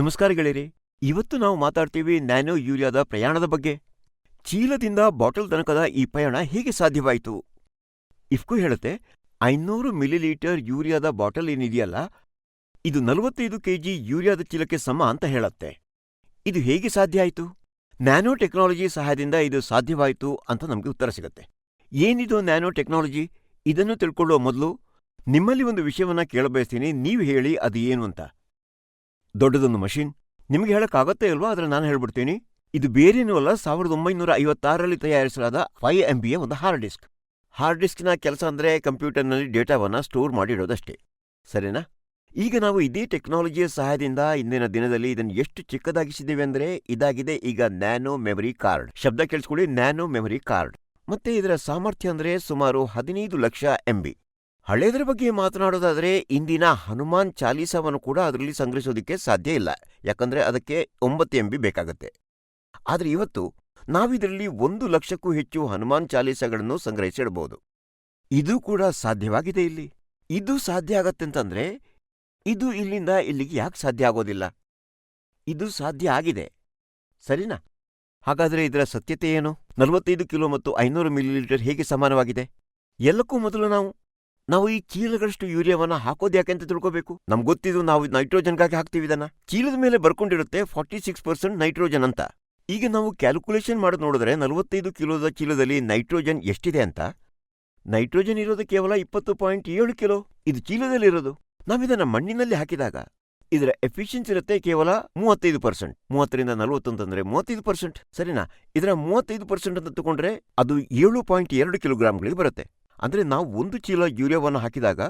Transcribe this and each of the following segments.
ನಮಸ್ಕಾರ ಗೆಳೆಯರಿ. ಇವತ್ತು ನಾವು ಮಾತಾಡ್ತೀವಿ ನ್ಯಾನೋ ಯೂರಿಯಾದ ಪ್ರಯಾಣದ ಬಗ್ಗೆ. ಚೀಲದಿಂದ ಬಾಟಲ್ ತನಕದ ಈ ಪ್ರಯಾಣ ಹೇಗೆ ಸಾಧ್ಯವಾಯಿತು? ಇಫ್ಕು ಹೇಳುತ್ತೆ, ಐನೂರು ಮಿಲಿಲೀಟರ್ ಯೂರಿಯಾದ ಬಾಟಲ್ ಏನಿದೆಯಲ್ಲ, ಇದು ನಲವತ್ತೈದು ಕೆಜಿ ಯೂರಿಯಾದ ಚೀಲಕ್ಕೆ ಸಮ ಅಂತ ಹೇಳತ್ತೆ. ಇದು ಹೇಗೆ ಸಾಧ್ಯ ಆಯಿತು? ನ್ಯಾನೋ ಟೆಕ್ನಾಲಜಿ ಸಹಾಯದಿಂದ ಇದು ಸಾಧ್ಯವಾಯಿತು ಅಂತ ನಮಗೆ ಉತ್ತರ ಸಿಗುತ್ತೆ. ಏನಿದು ನ್ಯಾನೋ ಟೆಕ್ನಾಲಜಿ? ಇದನ್ನು ತಿಳ್ಕೊಳ್ಳುವ ಮೊದಲು ನಿಮ್ಮಲ್ಲಿ ಒಂದು ವಿಷಯವನ್ನ ಕೇಳಬಯಸ್ತೀನಿ, ನೀವು ಹೇಳಿ ಅದು ಏನು ಅಂತ. ದೊಡ್ಡದೊಂದು ಮಷೀನ್. ನಿಮಗೆ ಹೇಳಕ್ಕಾಗತ್ತೆ ಇಲ್ವಾ ಆದರೆ ನಾನು ಹೇಳ್ಬಿಡ್ತೀನಿ. ಇದು ಬೇರೇನೂ ಅಲ್ಲ ಸಾವಿರದ ಒಂಬೈನೂರ ಐವತ್ತಾರರಲ್ಲಿ ತಯಾರಿಸಲಾದ ಫೈವ್ ಎಂ ಬಿಯ ಒಂದು ಹಾರ್ಡ್ ಡಿಸ್ಕ್. ಹಾರ್ಡ್ ಡಿಸ್ಕ್ನ ಕೆಲಸ ಅಂದ್ರೆ ಕಂಪ್ಯೂಟರ್ನಲ್ಲಿ ಡೇಟಾವನ್ನ ಸ್ಟೋರ್ ಮಾಡಿಡೋದಷ್ಟೇ. ಸರಿನಾ? ಈಗ ನಾವು ಇದೇ ಟೆಕ್ನಾಲಜಿಯ ಸಹಾಯದಿಂದ ಇಂದಿನ ದಿನದಲ್ಲಿ ಇದನ್ನು ಎಷ್ಟು ಚಿಕ್ಕದಾಗಿಸಿದ್ದೇವೆ ಅಂದರೆ ಇದಾಗಿದೆ ಈಗ ನ್ಯಾನೋ ಮೆಮರಿ ಕಾರ್ಡ್. ಶಬ್ದ ಕೇಳಿಸ್ಕೊಳ್ಳಿ, ನ್ಯಾನೋ ಮೆಮರಿ ಕಾರ್ಡ್. ಮತ್ತೆ ಇದರ ಸಾಮರ್ಥ್ಯ ಅಂದ್ರೆ ಸುಮಾರು ಹದಿನೈದು ಲಕ್ಷ ಎಂಬಿ. ಹಳೇದರ ಬಗ್ಗೆ ಮಾತನಾಡೋದಾದರೆ ಇಂದಿನ ಹನುಮಾನ್ ಚಾಲೀಸವನ್ನು ಕೂಡ ಅದರಲ್ಲಿ ಸಂಗ್ರಹಿಸೋದಕ್ಕೆ ಸಾಧ್ಯ ಇಲ್ಲ. ಯಾಕಂದ್ರೆ ಅದಕ್ಕೆ ಒಂಬತ್ತು ಎಂ ಬಿ ಬೇಕಾಗತ್ತೆ. ಆದ್ರೆ ಇವತ್ತು ನಾವಿದರಲ್ಲಿ ಒಂದು ಲಕ್ಷಕ್ಕೂ ಹೆಚ್ಚು ಹನುಮಾನ್ ಚಾಲೀಸಗಳನ್ನು ಸಂಗ್ರಹಿಸಿಡಬಹುದು ಇದು ಕೂಡ ಸಾಧ್ಯವಾಗಿದೆ ಇಲ್ಲಿ. ಇದು ಸಾಧ್ಯ ಆಗತ್ತೆ ಅಂತಂದ್ರೆ ಇದು ಇಲ್ಲಿಂದ ಇಲ್ಲಿಗೆ ಯಾಕೆ ಸಾಧ್ಯ ಆಗೋದಿಲ್ಲ? ಇದು ಸಾಧ್ಯ ಆಗಿದೆ. ಸರಿನಾ? ಹಾಗಾದ್ರೆ ಇದರ ಸತ್ಯತೆ ಏನು? ನಲವತ್ತೈದು ಕಿಲೋ ಮತ್ತು ಐನೂರು ಮಿಲಿಲೀಟರ್ ಹೇಗೆ ಸಮಾನವಾಗಿದೆ? ಎಲ್ಲಕ್ಕೂ ಮೊದಲು ನಾವು ನಾವು ಈ ಚೀಲಗಳಷ್ಟು ಯೂರಿಯಾವನ್ನ ಹಾಕೋದು ಯಾಕೆ ಅಂತ ತಿಳ್ಕೋಬೇಕು? ನಮ್ಗೆ ಗೊತ್ತಿದ್ದು ನಾವು ನೈಟ್ರೋಜನ್ಗಾಗಿ ಹಾಕ್ತೀವಿ ಇದನ್ನ. ಚೀಲದ ಮೇಲೆ ಬರ್ಕೊಂಡಿರುತ್ತೆ ಫಾರ್ಟಿ ಸಿಕ್ಸ್ ಪರ್ಸೆಂಟ್ ನೈಟ್ರೋಜನ್ ಅಂತ. ಈಗ ನಾವು ಕ್ಯಾಲ್ಕುಲೇಷನ್ ಮಾಡೋದು ನೋಡಿದ್ರೆ ನಲವತ್ತೈದು ಕಿಲೋದ ಚೀಲದಲ್ಲಿ ನೈಟ್ರೋಜನ್ ಎಷ್ಟಿದೆ ಅಂತ? ನೈಟ್ರೋಜನ್ ಇರೋದು ಕೇವಲ ಇಪ್ಪತ್ತು ಪಾಯಿಂಟ್ ಏಳು ಕಿಲೋ. ಇದು ಚೀಲದಲ್ಲಿರೋದು. ನಾವಿದನ್ನ ಮಣ್ಣಿನಲ್ಲಿ ಹಾಕಿದಾಗ ಇದರ ಎಫಿಷಿಯನ್ಸಿ ಇರುತ್ತೆ ಕೇವಲ ಮೂವತ್ತೈದು ಪರ್ಸೆಂಟ್. ಮೂವತ್ತರಿಂದ ನಲವತ್ತೊಂದಂದ್ರೆ ಮೂವತ್ತೈದು ಪರ್ಸೆಂಟ್. ಸರಿನಾ? ಇದರ ಮೂವತ್ತೈದು ಪರ್ಸೆಂಟ್ ಅಂತ ತಗೊಂಡ್ರೆ ಅದು ಏಳು ಪಾಯಿಂಟ್ ಎರಡು ಕಿಲೋಗ್ರಾಮ್ಗಳಿಗೆ ಬರುತ್ತೆ. ಅಂದ್ರೆ ನಾವು ಒಂದು ಚೀಲ ಯೂರಿಯಾವನ್ನು ಹಾಕಿದಾಗ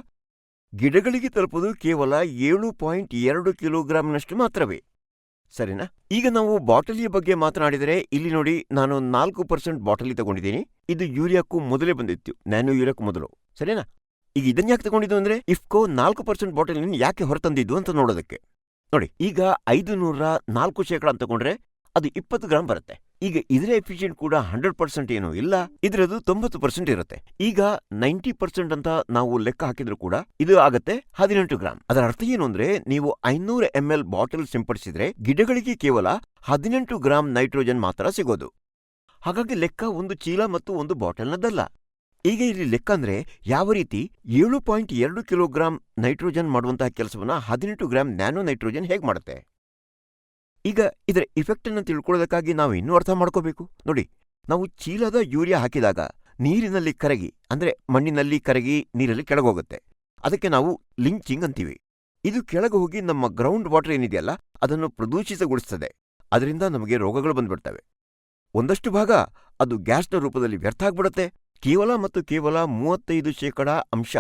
ಗಿಡಗಳಿಗೆ ತಲುಪೋದು ಕೇವಲ ಏಳು ಪಾಯಿಂಟ್ ಎರಡು ಕಿಲೋಗ್ರಾಂನಷ್ಟು ಮಾತ್ರವೇ. ಸರಿನಾ? ಈಗ ನಾವು ಬಾಟಲಿಯ ಬಗ್ಗೆ ಮಾತನಾಡಿದರೆ ಇಲ್ಲಿ ನೋಡಿ ನಾನು ನಾಲ್ಕು ಪರ್ಸೆಂಟ್ ಬಾಟಲಿ ತಗೊಂಡಿದ್ದೀನಿ. ಇದು ಯೂರಿಯಾಕ್ಕೂ ಮೊದಲೇ ಬಂದಿತ್ತು, ನ್ಯಾನೋ ಯೂರಿಯಾಕ್ಕೂ ಮೊದಲು. ಸರಿನಾ? ಈಗ ಇದನ್ನ ಯಾಕೆ ತಗೊಂಡಿದ್ದು ಅಂದ್ರೆ ಇಫ್ಕೋ ನಾಲ್ಕು ಪರ್ಸೆಂಟ್ ಬಾಟಲಿನ ಯಾಕೆ ಹೊರತಂದಿದ್ದು ಅಂತ ನೋಡೋದಕ್ಕೆ. ನೋಡಿ, ಈಗ ಐದು ನೂರ ನಾಲ್ಕು ಶೇಕಡ ಅಂತ ತಗೊಂಡ್ರೆ ಅದು ಇಪ್ಪತ್ತು ಗ್ರಾಂ ಬರುತ್ತೆ. ಈಗ ಇದರ ಎಫಿಷಿಯಂಟ್ ಕೂಡ ಹಂಡ್ರೆಡ್ ಪರ್ಸೆಂಟ್ ಏನು ಇಲ್ಲ ಇದರದು ತೊಂಬತ್ತು ಪರ್ಸೆಂಟ್ ಇರುತ್ತೆ. ಈಗ ನೈಂಟಿ ಪರ್ಸೆಂಟ್ ಅಂತ ನಾವು ಲೆಕ್ಕ ಹಾಕಿದ್ರು ಕೂಡ ಇದು ಆಗತ್ತೆ ಹದಿನೆಂಟು ಗ್ರಾಂ. ಅದರ ಅರ್ಥ ಏನು ಅಂದ್ರೆ ನೀವು ಐನೂರು ಎಂ ಎಲ್ ಬಾಟಲ್ ಸಿಂಪಡಿಸಿದ್ರೆ ಗಿಡಗಳಿಗೆ ಕೇವಲ ಹದಿನೆಂಟು ಗ್ರಾಂ ನೈಟ್ರೋಜನ್ ಮಾತ್ರ ಸಿಗೋದು. ಹಾಗಾಗಿ ಲೆಕ್ಕ ಒಂದು ಚೀಲ ಮತ್ತು ಒಂದು ಬಾಟಲ್ನದ್ದಲ್ಲ. ಈಗ ಇಲ್ಲಿ ಲೆಕ್ಕ ಅಂದ್ರೆ ಯಾವ ರೀತಿ ಏಳು ಪಾಯಿಂಟ್ ಎರಡು ಕಿಲೋಗ್ರಾಂ ನೈಟ್ರೋಜನ್ ಮಾಡುವಂತಹ ಕೆಲಸವನ್ನ ಹದಿನೆಂಟು ಗ್ರಾಂ ನ್ಯಾನೋ ನೈಟ್ರೋಜನ್ ಹೇಗೆ ಮಾಡುತ್ತೆ? ಈಗ ಇದರ ಇಫೆಕ್ಟ್ ಅನ್ನು ತಿಳ್ಕೊಳ್ಳೋದಕ್ಕಾಗಿ ನಾವು ಇನ್ನೂ ಅರ್ಥ ಮಾಡ್ಕೋಬೇಕು. ನೋಡಿ, ನಾವು ಚೀಲದ ಯೂರಿಯಾ ಹಾಕಿದಾಗ ನೀರಿನಲ್ಲಿ ಕರಗಿ, ಅಂದ್ರೆ ಮಣ್ಣಿನಲ್ಲಿ ಕರಗಿ ನೀರಲ್ಲಿ ಕೆಳಗೋಗುತ್ತೆ. ಅದಕ್ಕೆ ನಾವು ಲಿಂಚಿಂಗ್ ಅಂತೀವಿ. ಇದು ಕೆಳಗೆ ಹೋಗಿ ನಮ್ಮ ಗ್ರೌಂಡ್ ವಾಟರ್ ಏನಿದೆಯಲ್ಲ, ಅದನ್ನು ಪ್ರದೂಷಿತಗೊಳಿಸ್ತದೆ. ಅದರಿಂದ ನಮಗೆ ರೋಗಗಳು ಬಂದ್ಬಿಡ್ತವೆ. ಒಂದಷ್ಟು ಭಾಗ ಅದು ಗ್ಯಾಸ್ನ ರೂಪದಲ್ಲಿ ವ್ಯರ್ಥ ಆಗ್ಬಿಡುತ್ತೆ. ಕೇವಲ ಮತ್ತು ಕೇವಲ ಮೂವತ್ತೈದು ಶೇಕಡ ಅಂಶ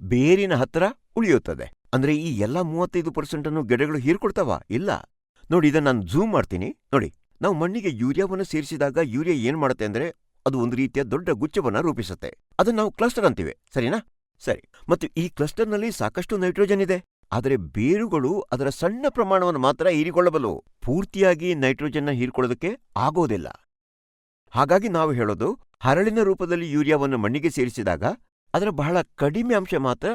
ಬೇರಿನ ಹತ್ರ ಉಳಿಯುತ್ತದೆ. ಅಂದ್ರೆ ಈ ಎಲ್ಲ ಮೂವತ್ತೈದು ಪರ್ಸೆಂಟ್ ಅನ್ನು ಗಿಡಗಳು ಹೀರ್ಕೊಡ್ತಾವ ಇಲ್ಲ. ನೋಡಿ, ಇದನ್ನ ನಾನು ಝೂಮ್ ಮಾಡ್ತೀನಿ. ನೋಡಿ, ನಾವು ಮಣ್ಣಿಗೆ ಯೂರಿಯಾವನ್ನು ಸೇರಿಸಿದಾಗ ಯೂರಿಯಾ ಏನ್ ಮಾಡುತ್ತೆ ಅಂದ್ರೆ ಅದು ಒಂದು ರೀತಿಯ ದೊಡ್ಡ ಗುಚ್ಛವನ್ನ ರೂಪಿಸುತ್ತೆ. ಅದನ್ನ ನಾವು ಕ್ಲಸ್ಟರ್ ಅಂತೀವಿ. ಸರಿನಾ? ಸರಿ. ಮತ್ತು ಈ ಕ್ಲಸ್ಟರ್ನಲ್ಲಿ ಸಾಕಷ್ಟು ನೈಟ್ರೋಜನ್ ಇದೆ. ಆದರೆ ಬೇರುಗಳು ಅದರ ಸಣ್ಣ ಪ್ರಮಾಣವನ್ನು ಮಾತ್ರ ಹೀರಿಕೊಳ್ಳಬಲ್ಲವು. ಪೂರ್ತಿಯಾಗಿ ನೈಟ್ರೋಜನ್ನ ಹೀರಿಕೊಳ್ಳೋದಕ್ಕೆ ಆಗೋದಿಲ್ಲ. ಹಾಗಾಗಿ ನಾವು ಹೇಳೋದು, ಹರಳಿನ ರೂಪದಲ್ಲಿ ಯೂರಿಯಾವನ್ನು ಮಣ್ಣಿಗೆ ಸೇರಿಸಿದಾಗ ಅದರ ಬಹಳ ಕಡಿಮೆ ಅಂಶ ಮಾತ್ರ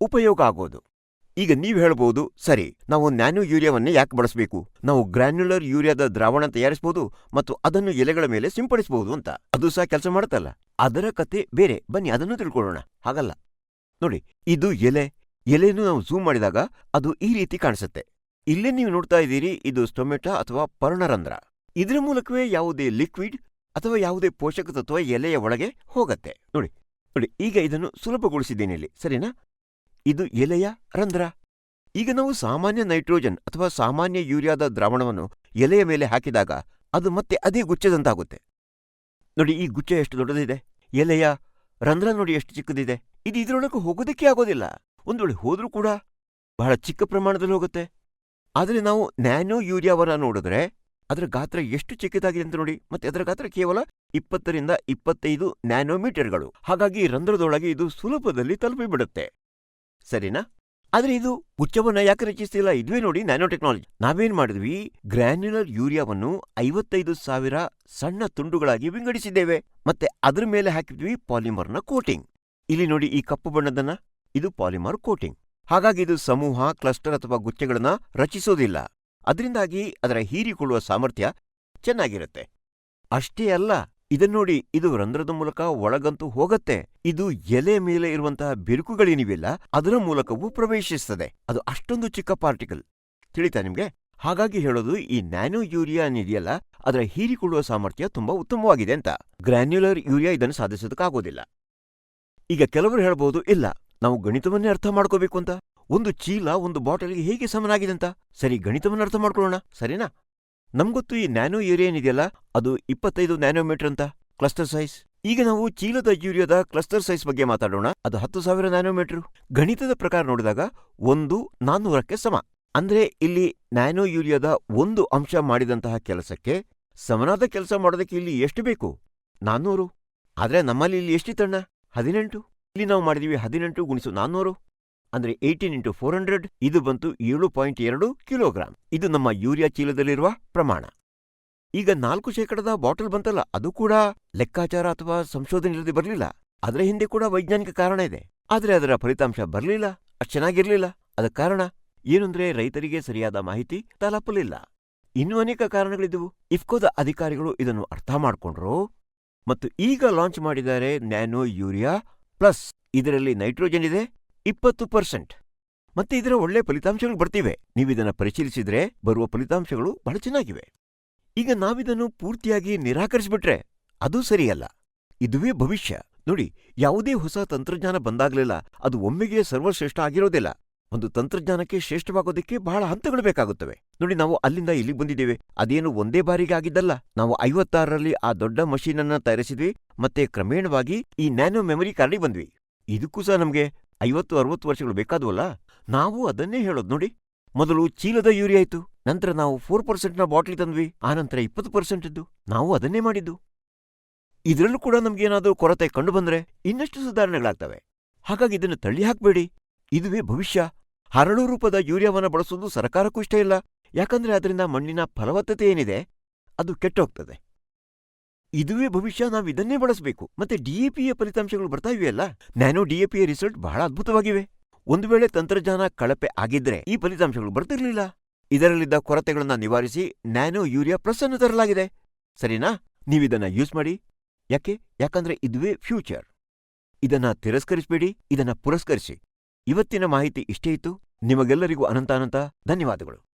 ಉಪಯೋಗ ಆಗೋದು. ಈಗ ನೀವು ಹೇಳಬಹುದು ಸರಿ, ನಾವು ನ್ಯಾನೋ ಯೂರಿಯಾವನ್ನೇ ಯಾಕೆ ಬಳಸಬೇಕು? ನಾವು ಗ್ರಾನ್ಯುಲರ್ ಯೂರಿಯಾದ ದ್ರಾವಣ ತಯಾರಿಸಬಹುದು ಮತ್ತು ಅದನ್ನು ಎಲೆಗಳ ಮೇಲೆ ಸಿಂಪಡಿಸಬಹುದು ಅಂತ. ಅದು ಸಹ ಕೆಲಸ ಮಾಡುತ್ತಲ್ಲ. ಅದರ ಕತೆ ಬೇರೆ. ಬನ್ನಿ, ಅದನ್ನು ತಿಳ್ಕೊಳ್ಳೋಣ. ಹಾಗಲ್ಲ. ನೋಡಿ, ಇದು ಎಲೆ. ಎಲೆಯನ್ನು ನಾವು ಝೂಮ್ ಮಾಡಿದಾಗ ಅದು ಈ ರೀತಿ ಕಾಣಿಸುತ್ತೆ. ಇಲ್ಲೇ ನೀವು ನೋಡ್ತಾ ಇದ್ದೀರಿ, ಇದು ಸ್ಟೊಮೆಟೊ ಅಥವಾ ಪರ್ಣರಂಧ್ರ. ಇದರ ಮೂಲಕವೇ ಯಾವುದೇ ಲಿಕ್ವಿಡ್ ಅಥವಾ ಯಾವುದೇ ಪೋಷಕ ತತ್ವ ಎಲೆಯ ಒಳಗೆ ಹೋಗತ್ತೆ. ನೋಡಿ ನೋಡಿ, ಈಗ ಇದನ್ನು ಸುಲಭಗೊಳಿಸಿದ್ದೇನೆ ಇಲ್ಲಿ. ಸರಿನಾ? ಇದು ಎಲೆಯ ರಂಧ್ರ. ಈಗ ನಾವು ಸಾಮಾನ್ಯ ನೈಟ್ರೋಜನ್ ಅಥವಾ ಸಾಮಾನ್ಯ ಯೂರಿಯಾದ ದ್ರಾವಣವನ್ನು ಎಲೆಯ ಮೇಲೆ ಹಾಕಿದಾಗ ಅದು ಮತ್ತೆ ಅದೇ ಗುಚ್ಚದಂತಾಗುತ್ತೆ ನೋಡಿ, ಈ ಗುಚ್ಚ ಎಷ್ಟು ದೊಡ್ಡದಿದೆ? ಎಲೆಯ ರಂಧ್ರ ನೋಡಿ ಎಷ್ಟು ಚಿಕ್ಕದಿದೆ? ಇದು ಇದರೊಳಗೆ ಹೋಗೋದಕ್ಕೆ ಆಗೋದಿಲ್ಲ. ಒಂದು ವೇಳೆ ಹೋದ್ರೂ ಕೂಡ ಬಹಳ ಚಿಕ್ಕ ಪ್ರಮಾಣದಲ್ಲಿ ಹೋಗುತ್ತೆ. ಆದರೆ ನಾವು ನ್ಯಾನೋ ಯೂರಿಯಾವನ್ನ ನೋಡಿದ್ರೆ ಅದರ ಗಾತ್ರ ಎಷ್ಟು ಚಿಕ್ಕದಾಗಿದೆ ಅಂತ ನೋಡಿ, ಮತ್ತೆ ಅದರ ಗಾತ್ರ ಕೇವಲ ಇಪ್ಪತ್ತರಿಂದ ಇಪ್ಪತ್ತೈದು ನ್ಯಾನೋಮೀಟರ್ಗಳು. ಹಾಗಾಗಿ ರಂಧ್ರದೊಳಗೆ ಇದು ಸುಲಭದಲ್ಲಿ ತಲುಪಿಬಿಡುತ್ತೆ. ಸರಿನಾ? ಆದ್ರೆ ಇದು ಉಚ್ಚವನ್ನ ಯಾಕೆ ರಚಿಸ್ತಿಲ್ಲ? ಇದುವೇ ನೋಡಿ ನ್ಯಾನೋ ಟೆಕ್ನಾಲಜಿ ನಾವೇನ್ ಮಾಡಿದ್ವಿ? ಗ್ರ್ಯಾನ್ಯುಲರ್ ಯೂರಿಯಾವನ್ನು ಐವತ್ತೈದು ಸಾವಿರ ಸಣ್ಣ ತುಂಡುಗಳಾಗಿ ವಿಂಗಡಿಸಿದ್ದೇವೆ. ಮತ್ತೆ ಅದ್ರ ಮೇಲೆ ಹಾಕಿದ್ವಿ ಪಾಲಿಮರ್ನ ಕೋಟಿಂಗ್ ಇಲ್ಲಿ ನೋಡಿ ಈ ಕಪ್ಪು ಬಣ್ಣದನ್ನ, ಇದು ಪಾಲಿಮರ್ ಕೋಟಿಂಗ್ ಹಾಗಾಗಿ ಇದು ಸಮೂಹ ಕ್ಲಸ್ಟರ್ ಅಥವಾ ಗುಚ್ಚೆಗಳನ್ನ ರಚಿಸೋದಿಲ್ಲ. ಅದರಿಂದಾಗಿ ಅದರ ಹೀರಿಕೊಳ್ಳುವ ಸಾಮರ್ಥ್ಯ ಚೆನ್ನಾಗಿರುತ್ತೆ. ಅಷ್ಟೇ ಅಲ್ಲ ಇದನ್ನೋಡಿ ಇದು ರಂಧ್ರದ ಮೂಲಕ ಒಳಗಂತೂ ಹೋಗತ್ತೆ. ಇದು ಎಲೆ ಮೇಲೆ ಇರುವಂತಹ ಬಿರುಕುಗಳೇನಿವೆಲ್ಲ, ಅದರ ಮೂಲಕವೂ ಪ್ರವೇಶಿಸ್ತದೆ. ಅದು ಅಷ್ಟೊಂದು ಚಿಕ್ಕ ಪಾರ್ಟಿಕಲ್. ತಿಳಿತಾ ನಿಮ್ಗೆ? ಹಾಗಾಗಿ ಹೇಳೋದು ಈ ನ್ಯಾನೋ ಯೂರಿಯಾ ಏನಿದೆಯಲ್ಲ, ಅದರ ಹೀರಿಕೊಳ್ಳುವ ಸಾಮರ್ಥ್ಯ ತುಂಬಾ ಉತ್ತಮವಾಗಿದೆ ಅಂತ. ಗ್ರ್ಯಾನ್ಯುಲರ್ ಯೂರಿಯಾ ಇದನ್ನು ಸಾಧಿಸೋದಕ್ಕಾಗೋದಿಲ್ಲ. ಈಗ ಕೆಲವರು ಹೇಳಬಹುದು ಇಲ್ಲ, ನಾವು ಗಣಿತವನ್ನೇ ಅರ್ಥ ಮಾಡ್ಕೋಬೇಕು ಅಂತ. ಒಂದು ಚೀಲ ಒಂದು ಬಾಟಲ್ಗೆ ಹೇಗೆ ಸಮನಾಗಿದೆ ಅಂತ? ಸರಿ, ಗಣಿತವನ್ನು ಅರ್ಥ ಮಾಡ್ಕೊಳ್ಳೋಣ. ಸರಿನಾ? ನಮ್ಗೊತ್ತು ಈ ನ್ಯಾನೋ ಯೂರಿಯಾ ಏನಿದೆಯಲ್ಲ, ಅದು ಇಪ್ಪತ್ತೈದು ನ್ಯಾನೋಮೀಟರ್ ಅಂತ, ಕ್ಲಸ್ಟರ್ ಸೈಜ್. ಈಗ ನಾವು ಚೀಲದ ಯೂರಿಯಾದ ಕ್ಲಸ್ಟರ್ ಸೈಜ್ ಬಗ್ಗೆ ಮಾತಾಡೋಣ. ಅದು ಹತ್ತು ಸಾವಿರ ನ್ಯಾನೋಮೀಟರ್. ಗಣಿತದ ಪ್ರಕಾರ ನೋಡಿದಾಗ ಒಂದು ನಾನ್ನೂರಕ್ಕೆ ಸಮ. ಅಂದ್ರೆ ಇಲ್ಲಿ ನ್ಯಾನೋ ಯೂರಿಯಾದ ಒಂದು ಅಂಶ ಮಾಡಿದಂತಹ ಕೆಲಸಕ್ಕೆ ಸಮನಾದ ಕೆಲಸ ಮಾಡೋದಕ್ಕೆ ಇಲ್ಲಿ ಎಷ್ಟು ಬೇಕು? ನಾನ್ನೂರು ಆದ್ರೆ ನಮ್ಮಲ್ಲಿ ಇಲ್ಲಿ ಎಷ್ಟಿತ್ತಣ್ಣ? ಹದಿನೆಂಟು. ಇಲ್ಲಿ ನಾವು ಮಾಡಿದೀವಿ ಹದಿನೆಂಟು ಗುಣಿಸು ನಾನ್ನೂರು ಅಂದ್ರೆ ಏಯ್ಟೀನ್ ಇಂಟು ಫೋರ್ ಹಂಡ್ರೆಡ್ ಇದು ಬಂತು ಏಳು ಪಾಯಿಂಟ್ ಎರಡು ಕಿಲೋಗ್ರಾಂ ಇದು ನಮ್ಮ ಯೂರಿಯಾ ಚೀಲದಲ್ಲಿರುವ ಪ್ರಮಾಣ. ಈಗ ನಾಲ್ಕು ಶೇಕಡದ ಬಾಟಲ್ ಬಂತಲ್ಲ, ಅದು ಕೂಡ ಲೆಕ್ಕಾಚಾರ ಅಥವಾ ಸಂಶೋಧನೆ ಇಲ್ಲದೆ ಬರಲಿಲ್ಲ. ಅದರ ಹಿಂದೆ ಕೂಡ ವೈಜ್ಞಾನಿಕ ಕಾರಣ ಇದೆ. ಆದರೆ ಅದರ ಫಲಿತಾಂಶ ಬರಲಿಲ್ಲ, ಅಷ್ಟು ಚೆನ್ನಾಗಿರಲಿಲ್ಲ. ಅದಕ್ಕೆ ಕಾರಣ ಏನಂದ್ರೆ ರೈತರಿಗೆ ಸರಿಯಾದ ಮಾಹಿತಿ ತಲಪಲಿಲ್ಲ. ಇನ್ನೂ ಅನೇಕ ಕಾರಣಗಳಿದ್ದವು. ಇಫ್ಕೋದ ಅಧಿಕಾರಿಗಳು ಇದನ್ನು ಅರ್ಥ ಮಾಡಿಕೊಂಡ್ರು. ಮತ್ತು ಈಗ ಲಾಂಚ್ ಮಾಡಿದ್ದಾರೆ ನ್ಯಾನೋ ಯೂರಿಯಾ ಪ್ಲಸ್ ಇದರಲ್ಲಿ ನೈಟ್ರೋಜನ್ ಇದೆ. ಇಪ್ಪತ್ತು ಪರ್ಸೆಂಟ್. ಮತ್ತೆ ಇದರ ಒಳ್ಳೆ ಫಲಿತಾಂಶಗಳು ಬರ್ತಿವೆ. ನೀವಿದನ್ನು ಪರಿಶೀಲಿಸಿದ್ರೆ ಬರುವ ಫಲಿತಾಂಶಗಳು ಬಹಳ ಚೆನ್ನಾಗಿವೆ. ಈಗ ನಾವಿದನ್ನು ಪೂರ್ತಿಯಾಗಿ ನಿರಾಕರಿಸ್ಬಿಟ್ರೆ ಅದು ಸರಿಯಲ್ಲ. ಇದುವೇ ಭವಿಷ್ಯ. ನೋಡಿ, ಯಾವುದೇ ಹೊಸ ತಂತ್ರಜ್ಞಾನ ಬಂದಾಗ್ಲೆಲ್ಲ ಅದು ಒಮ್ಮೆಗೆ ಸರ್ವಶ್ರೇಷ್ಠ ಆಗಿರೋದಿಲ್ಲ. ಒಂದು ತಂತ್ರಜ್ಞಾನಕ್ಕೆ ಶ್ರೇಷ್ಠವಾಗೋದಕ್ಕೆ ಬಹಳ ಹಂತಗಳು ಬೇಕಾಗುತ್ತವೆ. ನೋಡಿ, ನಾವು ಅಲ್ಲಿಂದ ಇಲ್ಲಿಗೆ ಬಂದಿದ್ದೇವೆ. ಅದೇನು ಒಂದೇ ಬಾರಿಗೆ ಆಗಿದ್ದಲ್ಲ. ನಾವು ಐವತ್ತಾರರಲ್ಲಿ ಆ ದೊಡ್ಡ ಮಷೀನನ್ನ ತಯಾರಿಸಿದ್ವಿ. ಮತ್ತೆ ಕ್ರಮೇಣವಾಗಿ ಈ ನ್ಯಾನೋ ಮೆಮೊರಿ ಕಾರ್ಡಿಗೆ ಬಂದ್ವಿ. ಇದಕ್ಕೂ ಸಹ ನಮ್ಗೆ ಐವತ್ತು, ಅರವತ್ತು ವರ್ಷಗಳು ಬೇಕಾದವಲ್ಲ? ನಾವು ಅದನ್ನೇ ಹೇಳೋದು ನೋಡಿ. ಮೊದಲು ಚೀಲದ ಯೂರಿಯಾ ಆಯ್ತು ನಂತರ ನಾವು ಫೋರ್ ಪರ್ಸೆಂಟ್ನ ಬಾಟ್ಲಿ ತಂದ್ವಿ. ಆನಂತರ ಇಪ್ಪತ್ತು ಪರ್ಸೆಂಟ್ ಇದ್ದು ನಾವು ಅದನ್ನೇ ಮಾಡಿದ್ದು. ಇದರಲ್ಲೂ ಕೂಡ ನಮ್ಗೇನಾದ್ರೂ ಕೊರತೆ ಕಂಡು ಬಂದ್ರೆ ಇನ್ನಷ್ಟು ಸುಧಾರಣೆಗಳಾಗ್ತವೆ. ಹಾಗಾಗಿ ಇದನ್ನು ತಳ್ಳಿ ಹಾಕಬೇಡಿ. ಇದುವೇ ಭವಿಷ್ಯ. ಹರಳು ರೂಪದ ಯೂರಿಯಾವನ್ನು ಬಳಸೋದು ಸರ್ಕಾರಕ್ಕೂ ಇಷ್ಟ ಇಲ್ಲ. ಯಾಕಂದ್ರೆ ಅದರಿಂದ ಮಣ್ಣಿನ ಫಲವತ್ತತೆ ಏನಿದೆ, ಅದು ಕೆಟ್ಟೋಗ್ತದೆ. ಇದುವೇ ಭವಿಷ್ಯ, ನಾವು ಇದನ್ನೇ ಬಳಸಬೇಕು. ಮತ್ತೆ ಡಿಎಪಿಯ ಫಲಿತಾಂಶಗಳು ಬರ್ತಾ ಇವೆಯಲ್ಲ? ನ್ಯಾನೋ ಡಿಎಪಿಯ ರಿಸಲ್ಟ್ ಬಹಳ ಅದ್ಭುತವಾಗಿವೆ. ಒಂದು ವೇಳೆ ತಂತ್ರಜ್ಞಾನ ಕಳಪೆ ಆಗಿದ್ರೆ ಈ ಫಲಿತಾಂಶಗಳು ಬರ್ತಿರ್ಲಿಲ್ಲ. ಇದರಲ್ಲಿದ್ದ ಕೊರತೆಗಳನ್ನ ನಿವಾರಿಸಿ ನ್ಯಾನೋ ಯೂರಿಯಾ ಪ್ಲಸ್ ಅನ್ನು ತರಲಾಗಿದೆ. ಸರಿನಾ? ನೀವಿದನ್ನ ಯೂಸ್ ಮಾಡಿ. ಯಾಕೆ? ಯಾಕಂದ್ರೆ ಇದುವೇ ಫ್ಯೂಚರ್. ಇದನ್ನ ತಿರಸ್ಕರಿಸಬೇಡಿ, ಇದನ್ನ ಪುರಸ್ಕರಿಸಿ. ಇವತ್ತಿನ ಮಾಹಿತಿ ಇಷ್ಟೇ ಇತ್ತು. ನಿಮಗೆಲ್ಲರಿಗೂ ಅನಂತಾನಂತ ಧನ್ಯವಾದಗಳು.